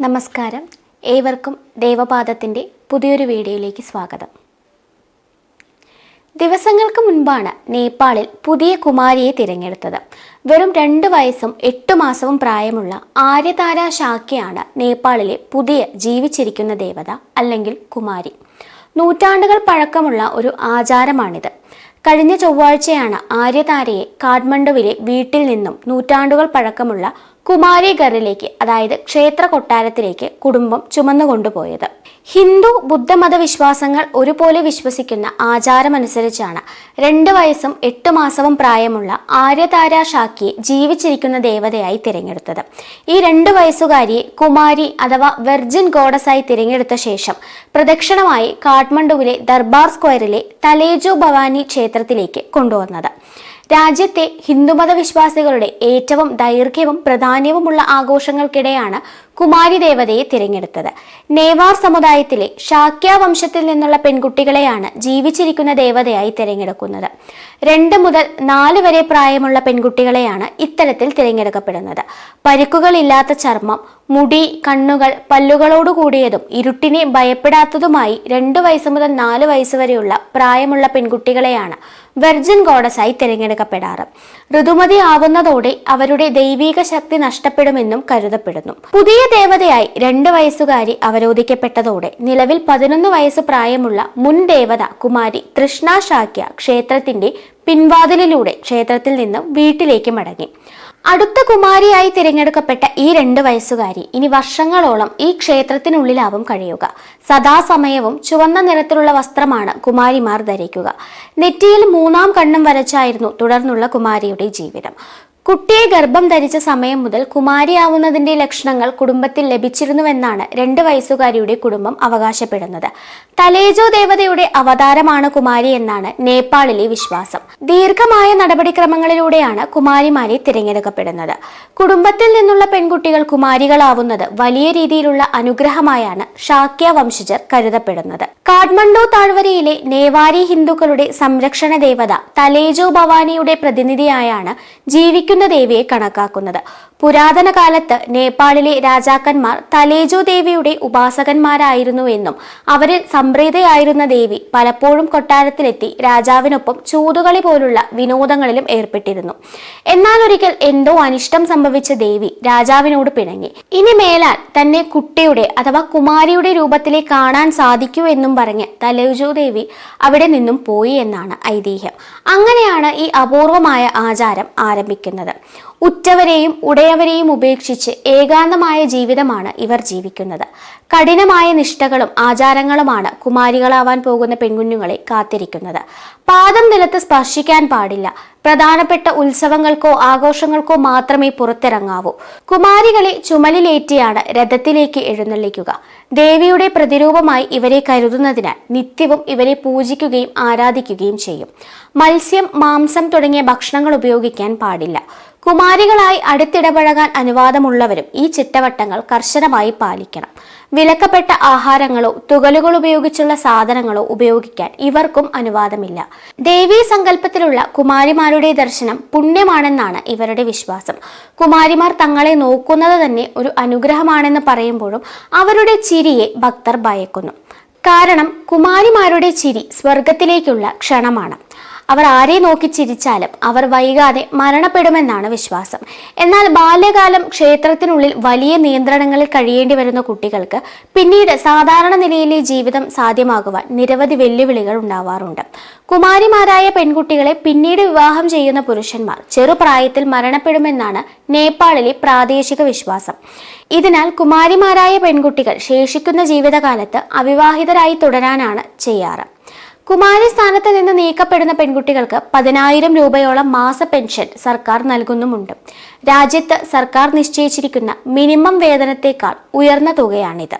നമസ്കാരം. ഏവർക്കും ദേവപാദത്തിന്റെ പുതിയൊരു വീഡിയോയിലേക്ക് സ്വാഗതം. ദിവസങ്ങൾക്ക് മുൻപാണ് നേപ്പാളിൽ പുതിയ കുമാരിയെ തിരഞ്ഞെടുത്തത്. വെറും രണ്ട് വയസ്സും എട്ട് മാസവും പ്രായമുള്ള ആര്യതാര ശാഖയാണ് നേപ്പാളിലെ പുതിയ ജീവിച്ചിരിക്കുന്ന ദേവത അല്ലെങ്കിൽ കുമാരി. നൂറ്റാണ്ടുകൾ പഴക്കമുള്ള ഒരു ആചാരമാണിത്. കഴിഞ്ഞ ചൊവ്വാഴ്ചയാണ് ആര്യതാരയെ കാഠ്മണ്ഡുവിലെ വീട്ടിൽ നിന്നും നൂറ്റാണ്ടുകൾ പഴക്കമുള്ള കുമാരിഗറിലേക്ക് അതായത് ക്ഷേത്ര കൊട്ടാരത്തിലേക്ക് കുടുംബം ചുമന്നുകൊണ്ടുപോയത് ഹിന്ദു ബുദ്ധമത വിശ്വാസങ്ങൾ ഒരുപോലെ വിശ്വസിക്കുന്ന ആചാരമനുസരിച്ചാണ് രണ്ട് വയസ്സും എട്ട് മാസവും പ്രായമുള്ള ആര്യതാര ഷാക്കിയെ ജീവിച്ചിരിക്കുന്ന ദേവതയായി തിരഞ്ഞെടുത്തത്. ഈ രണ്ട് വയസ്സുകാരിയെ കുമാരി അഥവാ വെർജിൻ ഗോഡസായി തിരഞ്ഞെടുത്ത ശേഷം പ്രദക്ഷിണമായി കാഠ്മണ്ഡുവിലെ ദർബാർ സ്ക്വയറിലെ തലേജു ഭവാനി ക്ഷേത്രത്തിലേക്ക് കൊണ്ടുവന്നത്. രാജ്യത്തെ ഹിന്ദുമത വിശ്വാസികളുടെ ഏറ്റവും ദൈർഘ്യവും പ്രാധാന്യവുമുള്ള ആഘോഷങ്ങൾക്കിടെയാണ് കുമാരി ദേവതയെ തിരഞ്ഞെടുത്തത്. നേവാർ സമുദായത്തിലെ ഷാക്യ വംശത്തിൽ നിന്നുള്ള പെൺകുട്ടികളെയാണ് ജീവിച്ചിരിക്കുന്ന ദേവതയായി തിരഞ്ഞെടുക്കുന്നത്. രണ്ട് മുതൽ നാല് വരെ പ്രായമുള്ള പെൺകുട്ടികളെയാണ് ഇത്തരത്തിൽ തിരഞ്ഞെടുക്കപ്പെടുന്നത്. പരുക്കുകളില്ലാത്ത ചർമ്മം മുടി കണ്ണുകൾ പല്ലുകളോട് കൂടിയതും ഇരുട്ടിനെ ഭയപ്പെടാത്തതുമായി രണ്ട് വയസ്സ് മുതൽ നാല് വയസ്സ് വരെയുള്ള പ്രായമുള്ള പെൺകുട്ടികളെയാണ് വെർജിൻ ഗോഡസായി തിരഞ്ഞെടുക്കപ്പെടാറ്. ഋതുമതി ആവുന്നതോടെ അവരുടെ ദൈവീക ശക്തി നഷ്ടപ്പെടുമെന്നും കരുതപ്പെടുന്നു. പുതിയ ദേവതയായി രണ്ട് വയസ്സുകാരി അവരോധിക്കപ്പെട്ടതോടെ നിലവിൽ പതിനൊന്ന് വയസ്സ് പ്രായമുള്ള മുൻ ദേവത കുമാരി തൃഷ്ണ ഷാക്യ ക്ഷേത്രത്തിന്റെ പിൻവാതിലിലൂടെ ക്ഷേത്രത്തിൽ നിന്ന് വീട്ടിലേക്ക് മടങ്ങി. അടുത്ത കുമാരിയായി തിരഞ്ഞെടുക്കപ്പെട്ട ഈ രണ്ട് വയസ്സുകാരി ഇനി വർഷങ്ങളോളം ഈ ക്ഷേത്രത്തിനുള്ളിലാവും കഴിയുക. സദാസമയവും ചുവന്ന നിറത്തിലുള്ള വസ്ത്രമാണ് കുമാരിമാർ ധരിക്കുക. നെറ്റിയിൽ മൂന്നാം കണ്ണും വരച്ചായിരുന്നു തുടർന്നുള്ള കുമാരിയുടെ ജീവിതം. കുട്ടിയെ ഗർഭം ധരിച്ച സമയം മുതൽ കുമാരിയാവുന്നതിന്റെ ലക്ഷണങ്ങൾ കുടുംബത്തിൽ ലഭിച്ചിരുന്നുവെന്നാണ് രണ്ട് വയസ്സുകാരിയുടെ കുടുംബം അവകാശപ്പെടുന്നത്. തലേജോ ദേവതയുടെ അവതാരമാണ് കുമാരി എന്നാണ് നേപ്പാളിലെ വിശ്വാസം. ദീർഘമായ നടപടിക്രമങ്ങളിലൂടെയാണ് കുമാരിമാരെ തിരഞ്ഞെടുക്കപ്പെടുന്നത്. കുടുംബത്തിൽ നിന്നുള്ള പെൺകുട്ടികൾ കുമാരികളാവുന്നത് വലിയ രീതിയിലുള്ള അനുഗ്രഹമായാണ് ഷാക്യ വംശജർ കരുതപ്പെടുന്നത്. കാഠ്മണ്ഡു താഴ്വരയിലെ നേവാരി ഹിന്ദുക്കളുടെ സംരക്ഷണ ദേവത തലേജോ ഭവാനിയുടെ പ്രതിനിധിയായാണ് ജീവിക്കുന്ന ദേവിയെ കണക്കാക്കുന്നത്. പുരാതന കാലത്ത് നേപ്പാളിലെ രാജാക്കന്മാർ തലേജു ദേവിയുടെ ഉപാസകന്മാരായിരുന്നുവെന്നും അവരിൽ സംപ്രീതയായിരുന്ന ദേവി പലപ്പോഴും കൊട്ടാരത്തിലെത്തി രാജാവിനൊപ്പം ചൂതുകളി പോലുള്ള വിനോദങ്ങളിലും ഏർപ്പെട്ടിരുന്നു. എന്നാൽ ഒരിക്കൽ എന്തോ അനിഷ്ടം സംഭവിച്ച ദേവി രാജാവിനോട് പിണങ്ങി. ഇനി മേലാൽ തന്നെ കുട്ടിയുടെ അഥവാ കുമാരിയുടെ രൂപത്തിലെ കാണാൻ സാധിക്കൂ എന്നും പറഞ്ഞ് തലേജു ദേവി അവിടെ നിന്നും പോയി എന്നാണ് ഐതിഹ്യം. അങ്ങനെയാണ് ഈ അപൂർവമായ ആചാരം ആരംഭിക്കുന്നത്. വരുന്നത് ഉറ്റവരെയും ഉടയവരെയും ഉപേക്ഷിച്ച് ഏകാന്തമായ ജീവിതമാണ് ഇവർ ജീവിക്കുന്നത്. കഠിനമായ നിഷ്ഠകളും ആചാരങ്ങളുമാണ് കുമാരികളാവാൻ പോകുന്ന പെൺകുഞ്ഞുങ്ങളെ കാത്തിരിക്കുന്നത്. പാദം നിലത്ത് സ്പർശിക്കാൻ പാടില്ല. പ്രധാനപ്പെട്ട ഉത്സവങ്ങൾക്കോ ആഘോഷങ്ങൾക്കോ മാത്രമേ പുറത്തിറങ്ങാവൂ. കുമാരികളെ ചുമലിലേറ്റിയാണ് രഥത്തിലേക്ക് എഴുന്നള്ളിക്കുക. ദേവിയുടെ പ്രതിരൂപമായി ഇവരെ കരുതുന്നതിനാൽ നിത്യവും ഇവരെ പൂജിക്കുകയും ആരാധിക്കുകയും ചെയ്യും. മത്സ്യം മാംസം തുടങ്ങിയ ഭക്ഷണങ്ങൾ ഉപയോഗിക്കാൻ പാടില്ല. കുമാരികളായി അടുത്തിടപഴകാൻ അനുവാദമുള്ളവരും ഈ ചിട്ടവട്ടങ്ങൾ കർശനമായി പാലിക്കണം. വിലക്കപ്പെട്ട ആഹാരങ്ങളോ തുകലുകൾ ഉപയോഗിച്ചുള്ള സാധനങ്ങളോ ഉപയോഗിക്കാൻ ഇവർക്കും അനുവാദമില്ല. ദേവീ സങ്കല്പത്തിലുള്ള കുമാരിമാരുടെ ദർശനം പുണ്യമാണെന്നാണ് ഇവരുടെ വിശ്വാസം. കുമാരിമാർ തങ്ങളെ നോക്കുന്നത് തന്നെ ഒരു അനുഗ്രഹമാണെന്ന് പറയുമ്പോഴും അവരുടെ ചിരിയെ ഭക്തർ ഭയക്കുന്നു. കാരണം കുമാരിമാരുടെ ചിരി സ്വർഗത്തിലേക്കുള്ള ക്ഷണമാണ്. അവർ ആരെ നോക്കി ചിരിച്ചാലും അവർ വൈകാതെ മരണപ്പെടുമെന്നാണ് വിശ്വാസം. എന്നാൽ ബാല്യകാലം ക്ഷേത്രത്തിനുള്ളിൽ വലിയ നിയന്ത്രണങ്ങളിൽ കഴിയേണ്ടി വരുന്ന കുട്ടികൾക്ക് പിന്നീട് സാധാരണ നിലയിലെ ജീവിതം സാധ്യമാകുവാൻ നിരവധി വെല്ലുവിളികൾ ഉണ്ടാവാറുണ്ട്. കുമാരിമാരായ പെൺകുട്ടികളെ പിന്നീട് വിവാഹം ചെയ്യുന്ന പുരുഷന്മാർ ചെറുപ്രായത്തിൽ മരണപ്പെടുമെന്നാണ് നേപ്പാളിലെ പ്രാദേശിക വിശ്വാസം. ഇതിനാൽ കുമാരിമാരായ പെൺകുട്ടികൾ ശേഷിക്കുന്ന ജീവിതകാലത്ത് അവിവാഹിതരായി തുടരാനാണ് ചെയ്യാറ്. കുമാരി സ്ഥാനത്ത് നിന്ന് നീക്കപ്പെടുന്ന പെൺകുട്ടികൾക്ക് പതിനായിരം രൂപയോളം മാസ പെൻഷൻ സർക്കാർ നൽകുന്നുമുണ്ട്. രാജ്യത്ത് സർക്കാർ നിശ്ചയിച്ചിരിക്കുന്ന മിനിമം വേതനത്തേക്കാൾ ഉയർന്ന തുകയാണിത്.